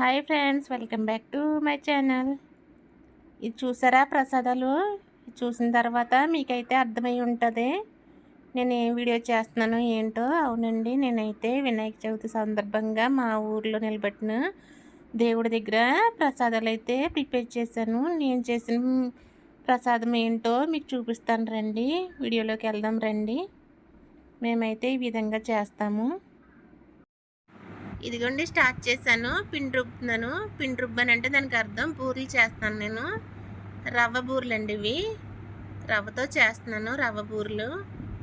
Hi friends welcome back to my channel. ఇది చూసారా ప్రసాదాలు? చూసిన తర్వాత మీకైతే అర్థమై ఉంటుంది. నేను ఏం వీడియో చేస్తున్నానో ఏంటో. అవునండి నేనైతే వినాయక చవితి సందర్భంగా మా ఊర్లో నిలబెట్టిన దేవుడి దగ్గర ప్రసాదాలు అయితే ప్రిపేర్ చేశాను. నేను చేసిన ప్రసాదం ఏంటో మీకు చూపిస్తాను రండి. వీడియోలోకి వెళ్దాం రండి. మేమైతే ఈ విధంగా చేస్తాము. ఇదిగోండి స్టార్ట్ చేశాను. పిండి రుబ్బుతున్నాను. పిండి రుబ్బని అంటే దానికి అర్థం బూరెలు చేస్తాను నేను. రవ్వ బూరెలు అండి ఇవి. రవ్వతో చేస్తున్నాను రవ్వ బూరెలు.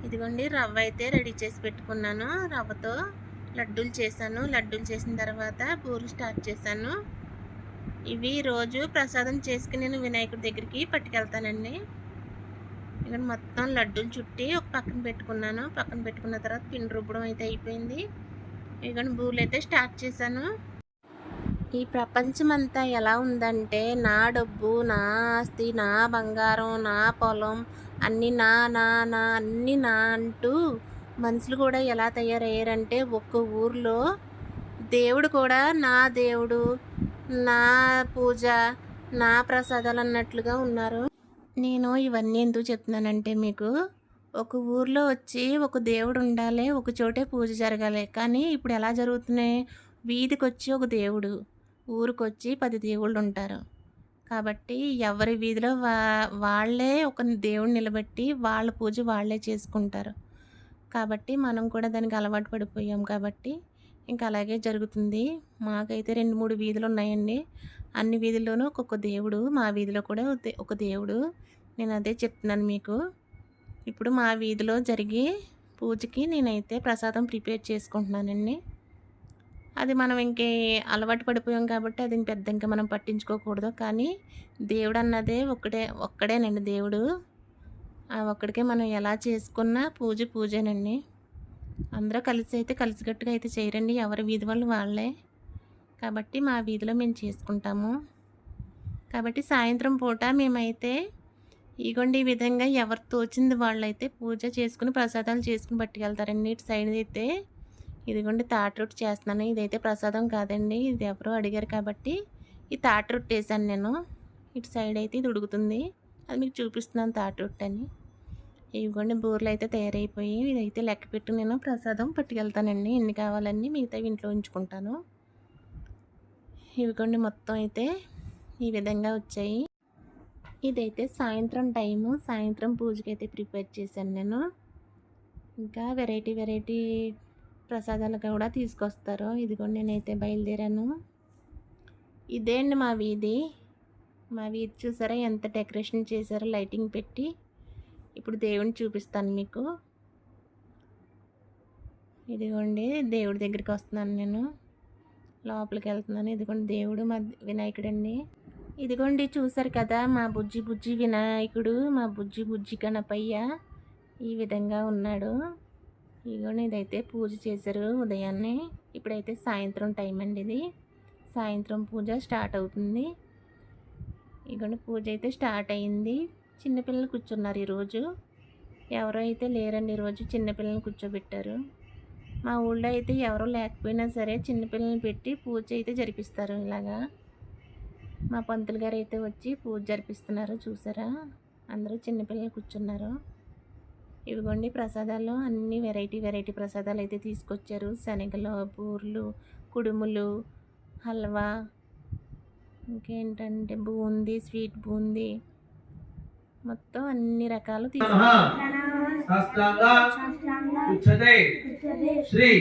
ఇదిగోండి రవ్వ అయితే రెడీ చేసి పెట్టుకున్నాను. రవ్వతో లడ్డూలు చేశాను. లడ్డూలు చేసిన తర్వాత బూరెలు స్టార్ట్ చేశాను. ఇవి రోజు ప్రసాదం చేసుకుని నేను వినాయకుడి దగ్గరికి పట్టుకెళ్తానండి. ఇక్కడ మొత్తం లడ్డూలు చుట్టి ఒక పక్కన పెట్టుకున్నాను. పక్కన పెట్టుకున్న తర్వాత పిండి రుబ్బడం అయితే అయిపోయింది. ఇక బూలు అయితే స్టార్ట్ చేశాను. ఈ ప్రపంచం అంతా ఎలా ఉందంటే నా డబ్బు నా ఆస్తి నా బంగారం నా పొలం అన్నీ నా నా నా అన్నీ నా అంటూ మనుషులు కూడా ఎలా తయారయ్యారంటే ఒక్క ఊర్లో దేవుడు కూడా నా దేవుడు నా పూజ నా ప్రసాదాలు అన్నట్లుగా ఉన్నారు. నేను ఇవన్నీ ఎందుకు చెప్తున్నానంటే మీకు ఒక ఊర్లో వచ్చి ఒక దేవుడు ఉండాలి ఒక చోటే పూజ జరగాలి. కానీ ఇప్పుడు ఎలా జరుగుతున్నాయి? వీధికి వచ్చి ఒక దేవుడు ఊరికొచ్చి పది దేవుళ్ళు ఉంటారు కాబట్టి ఎవరి వీధిలో వా వాళ్ళే ఒక దేవుడు నిలబెట్టి వాళ్ళ పూజ వాళ్ళే చేసుకుంటారు. కాబట్టి మనం కూడా దానికి అలవాటు పడిపోయాం కాబట్టి ఇంకా అలాగే జరుగుతుంది. మాకైతే రెండు మూడు వీధులు ఉన్నాయండి అన్ని వీధుల్లోనూ ఒక్కొక్క దేవుడు మా వీధిలో కూడా ఒక దేవుడు. నేను అదే చెప్తున్నాను మీకు. ఇప్పుడు మా వీధిలో జరిగే పూజకి నేనైతే ప్రసాదం ప్రిపేర్ చేసుకుంటున్నానండి. అది మనం ఇంకే అలవాటు పడిపోయాం కాబట్టి అది పెద్ద ఇంకా మనం పట్టించుకోకూడదు. కానీ దేవుడు అన్నదే ఒక్కడే ఒక్కడేనండి దేవుడు. ఆ ఒక్కడికే మనం ఎలా చేసుకున్నా పూజ పూజేనండి. అందరూ కలిసి అయితే కలిసికట్టుగా అయితే చేయరండి. ఎవరి వీధి వాళ్ళు వాళ్ళే. కాబట్టి మా వీధిలో మేము చేసుకుంటాము. కాబట్టి సాయంత్రం పూట మేమైతే ఇగోండి ఈ విధంగా ఎవరు తోచింది వాళ్ళైతే పూజ చేసుకుని ప్రసాదాలు చేసుకుని పట్టుకెళ్తారండి. ఇటు సైడ్ అయితే ఇదిగోండి తాట రొట్టి చేస్తున్నాను. ఇదైతే ప్రసాదం కాదండి. ఇది ఎవరో అడిగారు కాబట్టి ఈ తాట రొట్టి వేసాను నేను. ఇటు సైడ్ అయితే ఇది ఉడుకుతుంది. అది మీకు చూపిస్తున్నాను తాట రొట్టి అని. ఇవిగోండి బూరెలు అయితే తయారైపోయి ఇదైతే లెక్క పెట్టి నేను ప్రసాదం పట్టుకెళ్తానండి. ఎన్ని కావాలన్నీ మిగతా ఇంట్లో ఉంచుకుంటాను. ఇవిగోండి మొత్తం అయితే ఈ విధంగా వచ్చాయి. ఇదైతే సాయంత్రం టైము. సాయంత్రం పూజకి అయితే ప్రిపేర్ చేశాను నేను. ఇంకా వెరైటీ వెరైటీ ప్రసాదాలు కూడా తీసుకొస్తారు. ఇదిగోండి నేనైతే బయలుదేరాను. ఇదే అండి మా వీధి. మా వీధి చూసారా ఎంత డెకరేషన్ చేశారో లైటింగ్ పెట్టి. ఇప్పుడు దేవుడిని చూపిస్తాను మీకు. ఇదిగోండి దేవుడి దగ్గరికి వస్తున్నాను నేను. లోపలికి వెళ్తున్నాను. ఇదిగోండి దేవుడు మా వినాయకుడండి. ఇదిగోండి చూసారు కదా మా బుజ్జి బుజ్జి వినాయకుడు మా బుజ్జి బుజ్జి గణపయ్య ఈ విధంగా ఉన్నాడు. ఇదిగోండి ఇదైతే పూజ చేశారు ఉదయాన్నే. ఇప్పుడైతే సాయంత్రం టైం అండి ఇది. సాయంత్రం పూజ స్టార్ట్ అవుతుంది. ఇదిగోండి పూజ అయితే స్టార్ట్ అయింది. చిన్నపిల్లలు కూర్చున్నారు ఈరోజు. ఎవరో అయితే లేరండి ఈరోజు చిన్నపిల్లల్ని కూర్చోబెట్టారు. మా ఊళ్ళో అయితే ఎవరో లేకపోయినా సరే చిన్నపిల్లల్ని పెట్టి పూజ అయితే జరిపిస్తారు ఇలాగా. మా పంతులు గారు అయితే వచ్చి పూజ జరిపిస్తున్నారు చూసారా? అందరూ చిన్నపిల్లలు కూర్చున్నారు. ఇవిగోండి ప్రసాదాలు అన్ని వెరైటీ వెరైటీ ప్రసాదాలు అయితే తీసుకొచ్చారు. శనగలు బూర్లు కుడుములు హల్వా ఇంకేంటంటే బూందీ స్వీట్ బూందీ మొత్తం అన్ని రకాలు శ్రీ.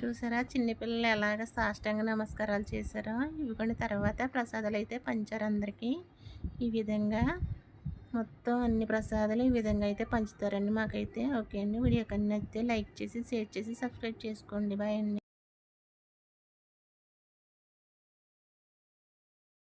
చూసారా? చిన్నపిల్లలు ఎలాగ సాష్టంగా నమస్కారాలు చేశారో? ఇవి తర్వాత ప్రసాదాలు అయితే పంచారు అందరికీ. ఈ విధంగా మొత్తం అన్ని ప్రసాదాలు ఈ విధంగా అయితే పంచుతారండి మాకైతే. ఓకే అండి. వీడియో కన్నా నచ్చితే లైక్ చేసి షేర్ చేసి సబ్స్క్రైబ్ చేసుకోండి. బాయ్ అండి.